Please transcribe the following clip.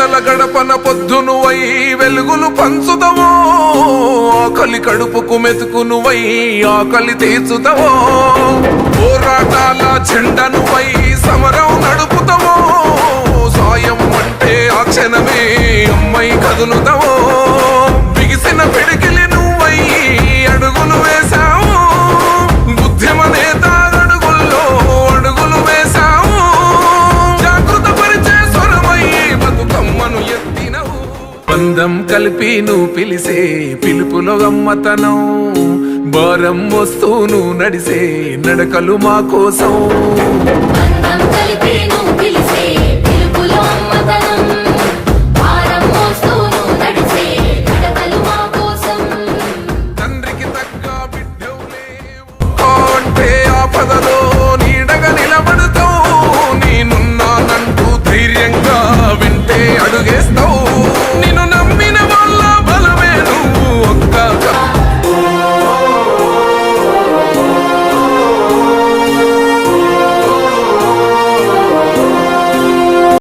రెప్పన పొద్దునువై వెలుగులు పంచుదవో ఆకలి కడుపుకు మెతుకునువై ఆకలి తీర్చుదవో. పోరాటాల చెండనువై సమరం నడుపుతావో సాయం అంటే ఆ క్షణమే అమ్మై కదులుతావో అందం కలిపి నువ్వు పిలిసే పిలుపులో అమ్మతనం భారం వస్తూ నువ్వు నడిసే నడకలు మా కోసం. అందం కలిపి నువ్వు పిలిసే పిలుపులో అమ్మతనం అడుగేస్తావు. నేను